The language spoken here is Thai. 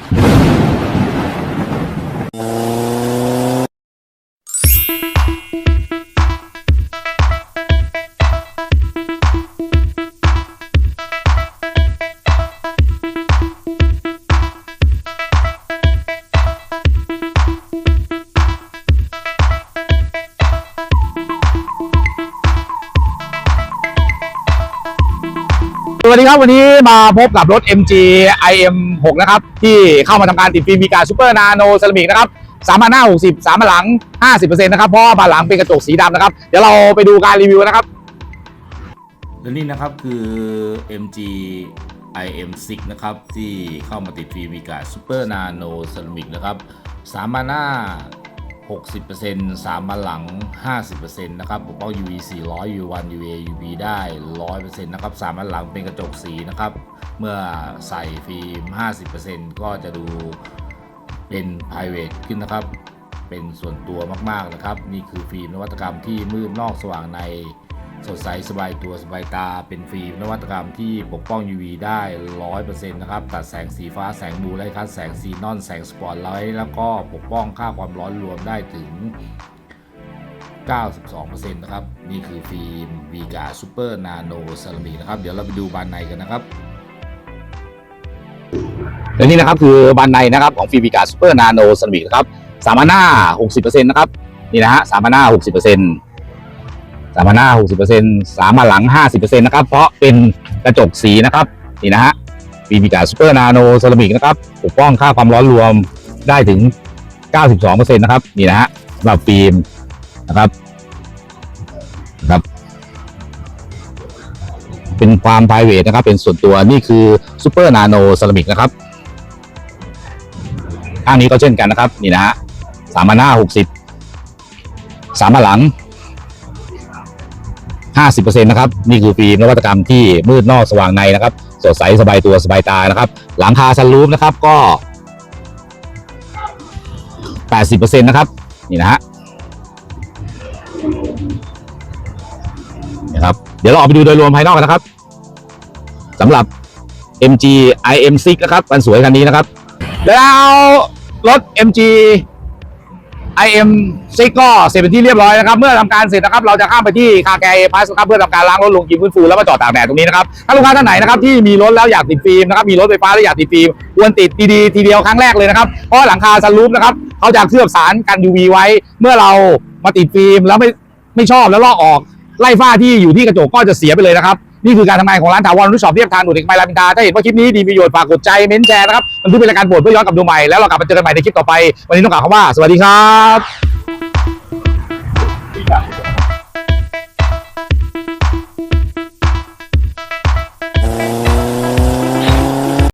Thank you. วัสดีครับวันนี้มาพบกับรถ MG IM 6 นะครับ ที่เข้ามาทำการติดฟิล์มมีการซูเปอร์นาโนเซรามิกนะครับสามพันห้าหกสิบสามหลังห้าสิบเปอร์เซ็นต์นะครับเพราะบานหลังเป็นกระจกสีดำนะครับ เดี๋ยวเราไปดูการรีวิวนะครับและนี่นะครับคือ MG IM6 นะครับ ที่เข้ามาติดฟิล์มมีกาซูเปอร์นาโนเซรามิกนะครับสามมาหน้า 60%สามมาหลัง 50%นะครับปกป้อง UV 400 UV1 UVA UV ได้ 100%นะครับสามมาหลังเป็นกระจกสีนะครับ เมื่อใส่ฟิล์ม 50%ก็จะดูเป็น private ขึ้นนะครับ เป็นส่วนตัวมาก ๆ นะครับ นี่คือฟิล์มนวัตกรรมที่มืดนอกสว่างใน สดใสสบายตัวสบายตา เป็นฟิล์มนวัตกรรมที่ปกป้อง UV ได้ 100%นะครับ ตัดแสงสีฟ้าแสงบูไลท์คัสแสงซีนอนแสงสปอตไลท์แล้วก็ปกป้องค่าความร้อนรวมได้ถึง 92%นะครับ นี่คือฟิล์ม v ีกาซูเปอร์นาโนเซรามิกนะครับ เดี๋ยวเราไปดูบานในกันนะครับและนี่นะครับคือบานในนะครับของฟิล์มมีการซูเปอร์นาโนเซรามิกนะครับสามพันห้าหกสิบเปอร์เซ็นต์นะครับนี่นะฮะสามพันห้าหกสิบเปอร์เซ็นต์ สามพันห้าหกสิบเปอร์เซ็นต์สามพันหลังห้าสิบเปอร์เซ็นต์นะครับ เพราะเป็นกระจกสีนะครับ นี่นะฮะฟิล์มมีการซูเปอร์นาโนเซรามิกนะครับปกป้องค่าความร้อนรวมได้ถึง 92%นะครับ นี่นะฮะสำหรับฟิล์มนะครับนะครับ เป็นความ p r i v a t นะครับ เป็นส่วนตัวนี่คือซูเปอร์นาโนเซรามิกนะครับข้างนี้ก็เช่นกันนะครับ นี่นะฮะสามพันห้าหกสิบสามพันหลัง ห้าสิบเปอร์เซ็นต์นะครับนี่คือฟิล์มนวัตกรรมที่มืดนอกสว่างในนะครับ สดใสสบายตัวสบายตานะครับ หลังคาซันรูฟนะครับก็แปดสิบเปอร์เซ็นต์นะครับนี่นะฮะนะครับเดี๋ยวเราออกไปดูโดยรวมภายนอกกันนะครับสำหรับ MG IM6 นะครับคันสวยคันนี้นะครับ แล้วรถ MG IM6 ก็เสร็จเป็นที่เรียบร้อยนะครับ เมื่อทำการเสร็จนะครับ เราจะข้ามไปที่คาแกเอพัสครับเพื่อทำการล้างรถลงกินฟื้นฟูแล้วมาจอดตากแดดตรงนี้นะครับ ถ้าลูกค้าท่านไหนนะครับที่มีรถแล้วอยากติดฟิล์มนะครับ มีรถไฟฟ้าแล้วอยากติดฟิล์มควรติดดีๆทีเดียวครั้งแรกเลยนะครับ เพราะหลังคาซันรูฟนะครับเขาจะเคลือบสารกัน UV ไว้ เมื่อเรามาติดฟิล์มแล้วไม่ไม่ชอบแล้วลอกออกไล่ฝ้าที่อยู่ที่กระจกก็จะเสียไปเลยนะครับ นี่คือการทำงานของร้านถาวรรุ่นชอบเรียบทางด่วนเอกมัยรามินทาถ้าเห็นว่าคลิปนี้ดีมีประโยชน์ฝากกดใจเม้นแชร์นะครับมันคือเป็นรายการโปรดเพื่อย้อนกลับดูใหม่แล้วเรากลับมาเจอกันใหม่ในคลิปต่อไปวันนี้ต้องกล่าวคำว่าสวัสดีครับ